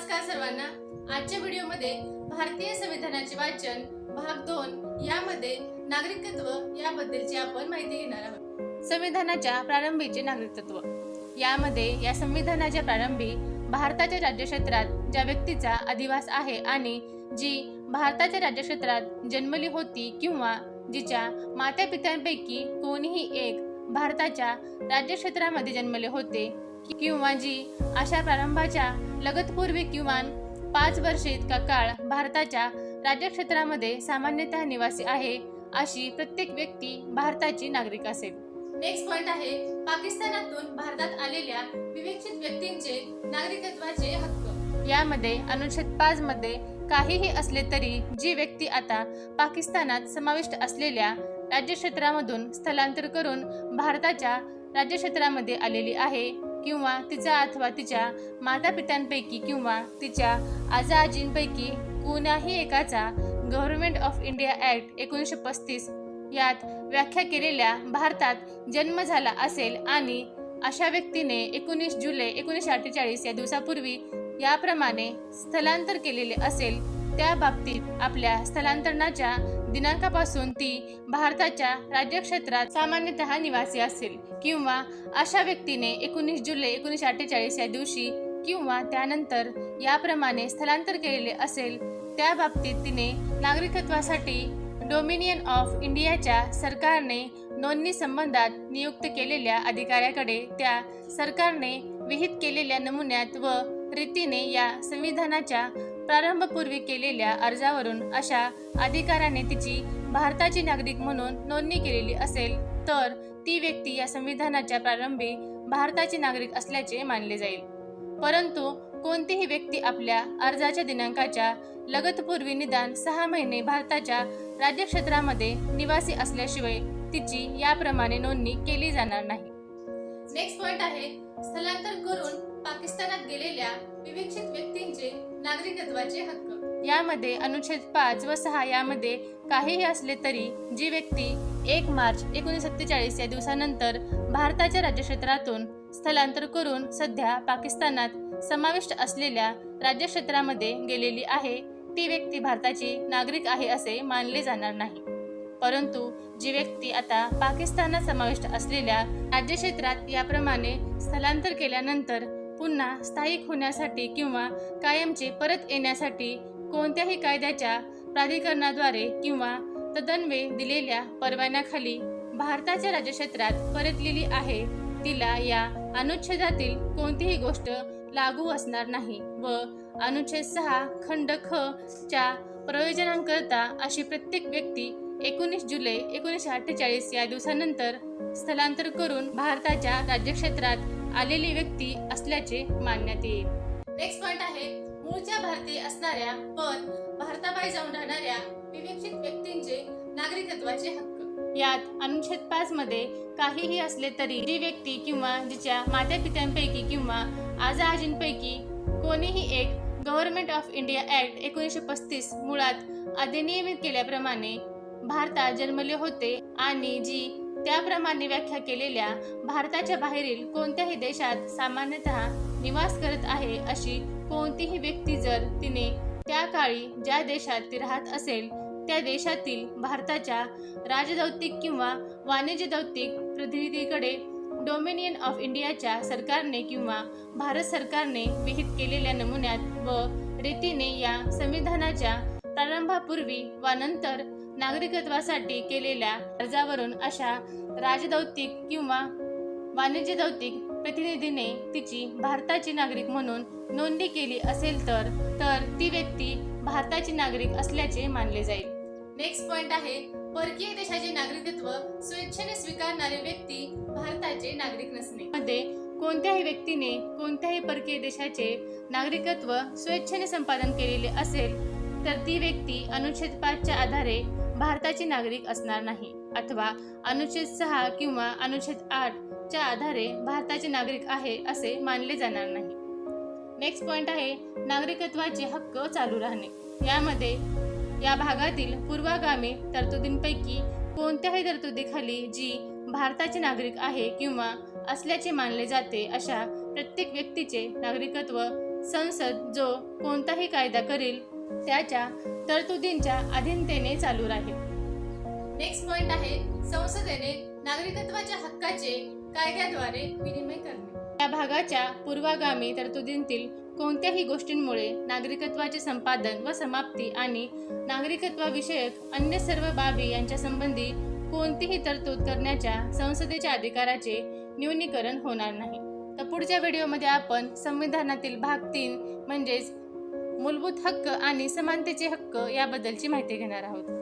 नमस्कार सर्वांना. आजच्या व्हिडिओमध्ये भारतीय संविधानाचे वाचन भाग दोन यामध्ये नागरिकत्व याबद्दलची आपण माहिती घेणार आहोत. संविधानाच्या प्रारंभीचे नागरिकत्व. यामध्ये या संविधानाच्या प्रारंभी भारताच्या राज्यक्षेत्रात ज्या व्यक्तीचा अधिवास आहे आणि जी भारताच्या राज्यक्षेत्रात जन्मली होती किंवा जिच्या माता पित्यांपैकी कोणीही एक भारताच्या राज्यक्षेत्रामध्ये जन्मले होते किंवा जी अशा प्रारंभाच्या लगतपूर्वी किमान पाच वर्षे इतका काळ भारताच्या राज्यक्षेत्रामध्ये सामान्यतः निवासी आहे अशी प्रत्येक व्यक्ती भारताची नागरिक असेल. नेक्स्ट पॉइंट आहे पाकिस्तानातून भारतात आलेल्या विवेचित व्यक्तींचे नागरिकत्वाचे हक्क. यामध्ये अनुच्छेद पाच मध्ये काहीही असले तरी जी व्यक्ती आता पाकिस्तानात समाविष्ट असलेल्या राज्यक्षेत्रामधून स्थलांतर करून भारताच्या राज्यक्षेत्रामध्ये आलेली आहे किंवा तिचा अथवा तिच्या माता पित्यांपैकी किंवा तिच्या आजा आजींपैकी कोणाही एकाचा गव्हर्नमेंट ऑफ इंडिया ॲक्ट एकोणीसशे पस्तीस यात व्याख्या केलेल्या भारतात जन्म झाला असेल आणि अशा व्यक्तीने एकोणीस जुलै एकोणीसशे अठ्ठेचाळीस या दिवसापूर्वी याप्रमाणे स्थलांतर केलेले असेल त्या बाबतीत आपल्या स्थलांतरणाच्या दिनांकापासून ती भारताच्या राज्यक्षेत्रात सामान्यतः निवासी असेल किंवा अशा व्यक्तीने एकोणीस जुलै एकोणीसशे अठ्ठेचाळीस या दिवशी किंवा त्यानंतर याप्रमाणे स्थलांतर केलेले असेल त्या बाबतीत तिने नागरिकत्वासाठी डोमिनियन ऑफ इंडियाच्या सरकारने नोंदणी संबंधात नियुक्त केलेल्या अधिकाऱ्याकडे त्या सरकारने विहित केलेल्या नमुन्यात व रीतीने या संविधानाच्या प्रारंभपूर्वी केलेल्या अर्जावरून अशा अधिकाराने तिची भारताची नागरिक म्हणून नोंदणी केलेली असेल तर ती व्यक्ती या संविधानाच्या प्रारंभी भारताची नागरिक असल्याचे मानले जाईल. परंतु कोणतीही व्यक्ती आपल्या अर्जाच्या दिनांकाच्या लगतपूर्वी निदान सहा महिने भारताच्या राज्यक्षेत्रामध्ये निवासी असल्याशिवाय तिची याप्रमाणे नोंदणी केली जाणार नाही. नेक्स्ट पॉइंट आहे स्थलांतर करून पाकिस्तानात गेलेल्या विवेचित व्यक्तींचे नागरिकत्वाचे हक्क. यामध्ये अनुच्छेद पाच व सहा यामध्ये काहीही असले तरी जी व्यक्ती एक मार्च एकोणीसशे सत्तेचाळीस या दिवसानंतर भारताच्या राज्यक्षेत्रातून स्थलांतर करून सध्या पाकिस्तानात समाविष्ट असलेल्या राज्यक्षेत्रामध्ये गेलेली आहे ती व्यक्ती भारताची नागरिक आहे असे मानले जाणार नाही. परंतु जी व्यक्ती आता पाकिस्तानात समाविष्ट असलेल्या राज्यक्षेत्रात याप्रमाणे स्थलांतर केल्यानंतर पुन्हा स्थायिक होण्यासाठी किंवा कायमचे परत येण्यासाठी कोणत्याही कायद्याच्या प्राधिकरणाद्वारे किंवा तदन्वे दिलेल्या परवान्याखाली भारताच्या राज्यक्षेत्रात परतलेली आहे तिला या अनुच्छेदातील कोणतीही गोष्ट लागू असणार नाही व अनुच्छेद सहा खंड ख च्या प्रयोजनांकरता अशी प्रत्येक व्यक्ती एकोणीस जुलै एकोणीसशे अठ्ठेचाळीस या दिवसानंतर स्थलांतर करून भारताच्या राज्यक्षेत्रात आलेली व्यक्ती असल्याचे मानण्यात येईल. नेक्स्ट पॉइंट आहे मूळच्या भारतीय असणाऱ्या पण भारताबाहेर जाऊन राहणाऱ्या विवेचित व्यक्तींचे नागरिकत्वाचे हक्क. यात अनुच्छेद पाच मध्ये काहीही असले तरी जी व्यक्ती किंवा जिच्या माता पित्यांपैकी किंवा आजा आजींपैकी कोणीही एक गव्हर्नमेंट ऑफ इंडिया ऍक्ट एकोणीसशे पस्तीस मुळात अधिनियमित केल्याप्रमाणे भारतात जन्मले होते आणि जी त्याप्रमाणे व्याख्या केलेल्या भारताच्या बाहेरील कोणत्याही देशात सामान्यतः निवास करत आहे अशी कोणतीही व्यक्ती जर तिने त्या काळी ज्या देशात ती राहत असेल त्या देशातील भारताच्या राजदौतिक किंवा वाणिज्य दौतिक प्रतिनिधीकडे डोमिनियन ऑफ इंडियाच्या सरकारने किंवा भारत सरकारने विहित केलेल्या नमुन्यात व रीतीने या संविधानाच्या प्रारंभापूर्वी वा नंतर नागरिकत्वासाठी केलेल्या अर्जावरून अशा राजदौतिक किंवा वाणिज्य दौतिक प्रतिनिधीने तिची भारताची नागरिक म्हणून नोंदणी केली असेल तर तर ती व्यक्ती भारताची नागरिक असल्याचे मानले जाईल. नेक्स्ट पॉइंट आहे परकीय देशाचे नागरिकत्व स्वेच्छेने स्वीकारणारे व्यक्ती भारताचे नागरिक नसणे. मध्ये कोणत्याही व्यक्तीने कोणत्याही परकीय देशाचे नागरिकत्व स्वेच्छेने संपादन केलेले असेल तर ती व्यक्ती अनुच्छेद पाचच्या आधारे भारताची नागरिक असणार नाही अथवा अनुच्छेद सहा किंवा अनुच्छेद आठच्या आधारे भारताचे नागरिक आहे असे मानले जाणार नाही. नेक्स्ट पॉइंट आहे नागरिकत्वाचे हक्क चालू राहणे. यामध्ये या भागातील पूर्वागामी तरतुदींपैकी कोणत्याही तरतुदीखाली जी भारताचे नागरिक आहे किंवा असल्याचे मानले जाते अशा प्रत्येक व्यक्तीचे नागरिकत्व संसद जो कोणताही कायदा करील त्याच्या तरतुदींच्या अधीनतेने चालू राहील. नेक्स्ट पॉइंट आहे संसदेने नागरिकत्वाच्या हक्काचे कायद्याद्वारे विनिमय करणे. या भागाच्या पूर्वागामी तरतुदींतील कोणत्याही गोष्टींमुळे नागरिकत्वाचे संपादन व समाप्ती आणि नागरिकत्वाविषयक अन्य सर्व बाबी यांच्या संबंधी कोणतीही तरतूद करण्याच्या संसदेच्या अधिकाराचे न्यूनीकरण होणार नाही. तर पुढच्या व्हिडिओमध्ये आपण संविधानातील भाग तीन म्हणजेच मूलभूत हक्क आणि समानतेचे हक्क याबद्दलची माहिती घेणार आहोत.